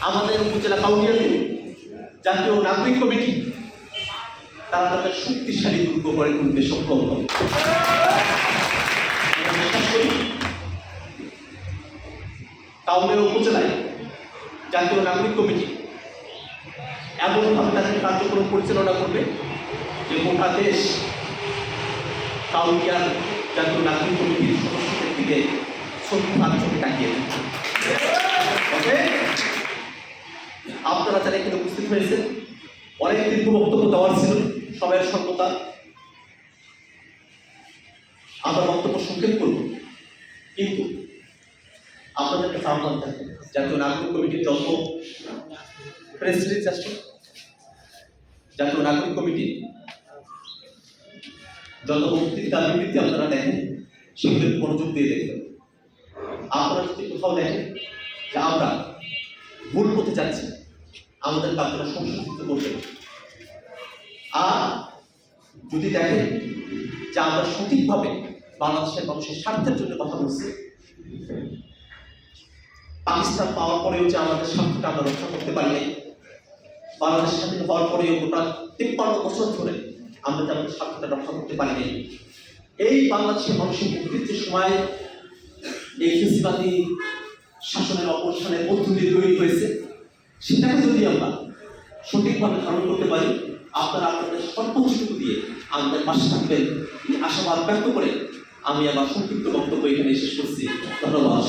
আমাদের উপজেলা কাউন্সিলে জাতীয় নাগরিক কমিটি, তারা তাদের শক্তিশালী দুর্গ করে তুলতে সক্ষম হবে। টাউনের উপজেলায় জাতীয় নাগরিক কমিটি এমনভাবে তাদের কার্যক্রম পরিচালনা করবে যে গোটা দেশ কাউন্টিয়ার জাতীয় নাগরিক কমিটির সদস্যদের দিকে চোখে তাকিয়ে দিচ্ছে আপনারা এখানে উপস্থিত হয়েছেন। অনেক দীর্ঘ বক্তব্য দেওয়ার ছিল সবাই সর্বতা আমরা বক্তব্য সংক্ষেপ করব। কিন্তু আপনাদের একটা আহ্বান থাকবে জাতীয় নাগরিক কমিটির যত প্রেসিডেন্ট আসছে। জাতীয় নাগরিক কমিটি যত বক্তৃতা বিবৃতি আপনারা দেখেন, সেগুলোর মনোযোগ দিয়ে দেখবেন আপনারা যদি কোথাও দেখেন যে আমরা ভুল করতে যাচ্ছি আমাদেরকে আপনারা সংশোধিত করবেন আর যদি দেখেন যে আমরা সঠিকভাবে বাংলাদেশের মানুষের স্বার্থের জন্য কথা বলছি, পাকিস্তান পাওয়ার পরেও যে আমাদের স্বার্থটা আমরা রক্ষা করতে পারি নাই, বাংলাদেশ স্বাধীন হওয়ার পরেও গোটা তিপ্পান্ন বছর ধরে আমরা যে আমাদের স্বার্থটা রক্ষা করতে পারি নাই, এই বাংলাদেশের মানুষের যে সময় এই ফেসিবাদী শাসনের অবসানের মধ্য দিয়ে তৈরি হয়েছে। সেটাকে যদি আমরা সঠিকভাবে ধারণ করতে পারি, আপনারা আপনাদের সর্বোচ্চটুকু দিয়ে আমাদের পাশে থাকবেন। এই আশাবাদ ব্যক্ত করে আমি আমার সংক্ষিপ্ত বক্তব্য এখানে শেষ করছি। ধন্যবাদ